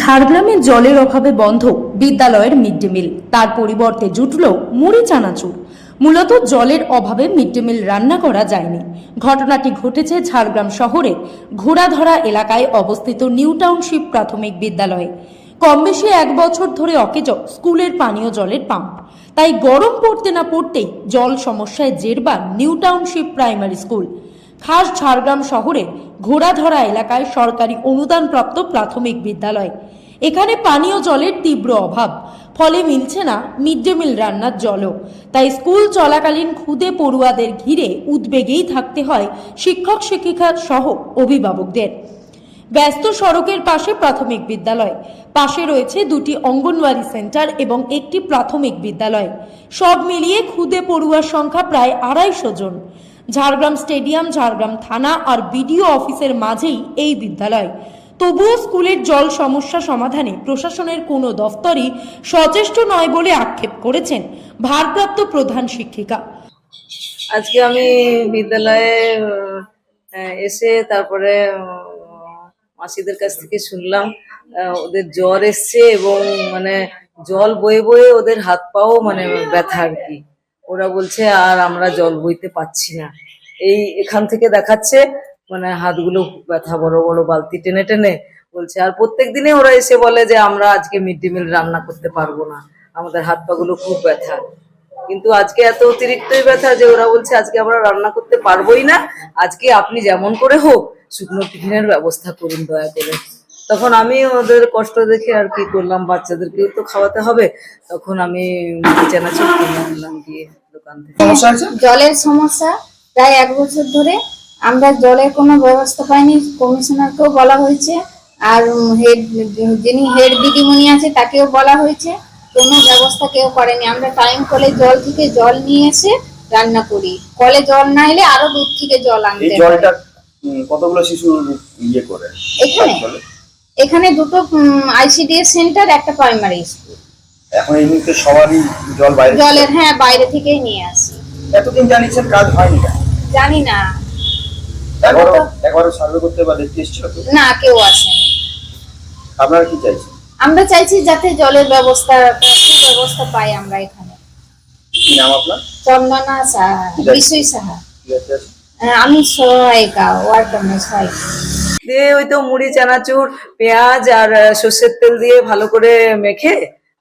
ঝাড়গ্রামে জলের অভাবে বন্ধ বিদ্যালয়ের মিড ডে মিল। তার পরিবর্তে জুটল মুড়ি চানাচুর। মূলত জলের অভাবে মিড ডে মিল রান্না করা যায়নি। ঘটনাটি ঘটেছে ঝাড়গ্রাম শহরে ঘোড়াধরা এলাকায় অবস্থিত নিউ টাউনশিপ প্রাথমিক বিদ্যালয়ে। কম বেশি এক বছর ধরে অকেজ স্কুলের পানীয় জলের পাম্প। তাই গরম পড়তে না পড়তেই জল সমস্যায় জেরবার নিউ টাউনশিপ প্রাইমারি স্কুল। খাস ঝাড়গ্রাম শহরের ঘোড়াধরা এলাকায় সরকারি অনুদানপ্রাপ্ত প্রাথমিক বিদ্যালয়। এখানে পানীয় জলের তীব্র অভাব, ফলে মিলছে না মিড ডে মিল রান্নার জলও। তাই স্কুল চলাকালীন খুদে পড়ুয়াদের ঘিরে উদ্বেগেই থাকতে হয় শিক্ষক শিক্ষিকা সহ অভিভাবকদের। ব্যস্ত সড়কের পাশে প্রাথমিক বিদ্যালয়। পাশে রয়েছে দুটি অঙ্গনওয়াড়ি সেন্টার এবং একটি প্রাথমিক বিদ্যালয়। সব মিলিয়ে খুদে পড়ুয়ার সংখ্যা প্রায় আড়াইশো জন। ঝাড়গ্রাম স্টেডিয়াম, ঝাড়গ্রাম থানা আর বিডিও অফিসের মাঝেই এই বিদ্যালয়। তবুও স্কুলের জল সমস্যা সমাধানে প্রশাসনের কোনো দফতরই সচেষ্ট নয় বলে আক্ষেপ করেছেন ভারপ্রাপ্ত প্রধান শিক্ষিকা। আজকে আমি বিদ্যালয়ে এসে তারপরে মাসিদের কাছ থেকে শুনলাম ওদের জ্বর এসছে এবং মানে জল বয়ে বয়ে ওদের হাত পাও মানে ব্যথা আর কি। ওরা বলছে, আর আমরা জল বইতে পাচ্ছি না। এই এখান থেকে দেখাচ্ছে মানে হাতগুলো ব্যথা, বড় বড় বালতি টেনে টেনে বলছে, আর প্রত্যেক দিনে ওরা এসে বলে যে, আমরা আজকে মিড ডে মিল রান্না করতে পারব না। আমাদের হাত পাগুলো খুব ব্যথা। কিন্তু আজকে এত অতিরিক্তই ব্যথা যে ওরা বলছে, আজকে আমরা রান্না করতে পারবোই না। আজকে আপনি যেমন করে হোক শুকনো টিফিনের ব্যবস্থা করুন দয়া করে। তখন আমি ওদের কষ্ট দেখে আর কি করলাম বাচ্চাদেরকেও তো খাওয়াতে হবে। তখন আমি চানাচুর কিনে আনলাম গিয়ে দোকান থেকে। জলের সমস্যা প্রায় এক বছর ধরে আমরা জলের কোনো ব্যবস্থা পাইনি কমিশনারকেও বলা হয়েছে। আর হেড যিনি হেড দিদিমণি আছে তাকেও বলা হয়েছে কোনো ব্যবস্থা কেউ করেনি। আমরা টাইম কলে জল থেকে জল নিয়ে এসে রান্না করি। কলে জল না এলে আরও দূর থেকে জল আনতে জলটা কতগুলো শিশু ইয়ে করে? এখানে? এখানে দুটো আইসিডিএস সেন্টার একটা প্রাইমারি স্কুল এখন এই মুহূর্তে সবারই জল বাইরে জলের হ্যাঁ বাইরে থেকেই নিয়ে আসি। এতদিন জানিয়েছেন কাজ হয়নি জানি না। একবারও একবারও সার্ভে করতে বা দেখতে এসেছিল না কেউ আসেনি। আপনারা কি চাইছেন? আমরা চাইছি যাতে জলের ব্যবস্থা ব্যবস্থা পাই আমরা এখানে। কি নাম আপনার? চন্দনা সাহা বিশুই সাহা। আছে। আমি সহায়িকা ওয়ার্ড সহায়িকা দিয়ে ওই তো মুড়ি চানাচুর পেঁয়াজ আর সর্ষের তেল দিয়ে ভালো করে মেখে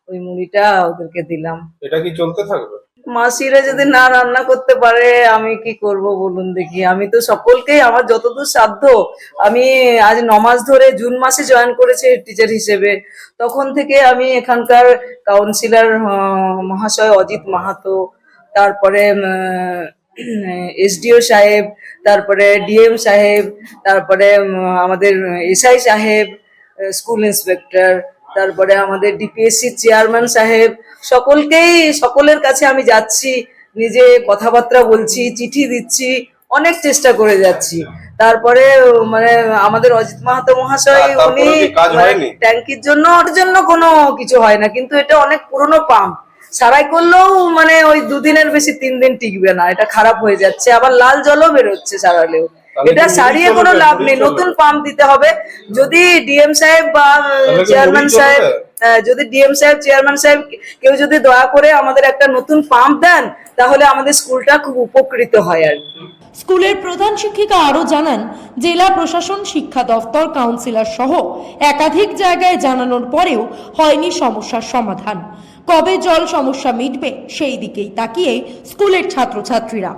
ওই মুড়িটা ওদেরকে দিলাম। এটা কি চলতে থাকবে? মাসিরা যদি না রান্না করতে পারে আমি কি করব বলুন দেখি? আমি তো সকলকেই আমার যতদূর সাধ্য আমি আজ ন মাস ধরে জুন মাসে জয়েন করেছি টিচার হিসেবে। তখন থেকে আমি এখানকার কাউন্সিলর মহাশয় অজিত মাহাতো তারপরে এসডিও সাহেব তারপরে ডিএম সাহেব তারপরে আমাদের এসআই সাহেব স্কুল ইন্সপেক্টর তারপরে আমাদের ডিপিএসসি চেয়ারম্যান সাহেব সকলকেই সকলের কাছে আমি যাচ্ছি নিজে কথাবার্তা বলছি চিঠি দিচ্ছি অনেক চেষ্টা করে যাচ্ছি তারপরে মানে আমাদের অজিত মাহাতো মহাশয় উনি মানে? ট্যাঙ্কির জন্য ওর জন্য কোনো কিছু হয় না কিন্তু এটা অনেক পুরনো পাম্প সারাই করলেও মানে ওই দুদিনের বেশি তিন দিন টিকবে না এটা খারাপ হয়ে যাচ্ছে আবার লাল জলও বেরোচ্ছে সারালেও। এটা সারিয়ে কোনো লাভ নেই নতুন পাম্প দিতে হবে যদি ডিএম সাহেব বা চেয়ারম্যান সাহেব যদি ডিএম সাহেব চেয়ারম্যান সাহেব কেউ যদি দয়া করে আমাদের একটা নতুন পাম্প দেন তাহলে আমাদের স্কুলটা খুব উপকৃত হয় আর কি। স্কুলের প্রধান শিক্ষিকা আরও জানান জেলা প্রশাসন শিক্ষা দফতর কাউন্সিলর সহ একাধিক জায়গায় জানানোর পরেও হয়নি সমস্যার সমাধান। কবে জল সমস্যা মিটবে সেই দিকেই তাকিয়ে স্কুলের ছাত্রছাত্রীরা।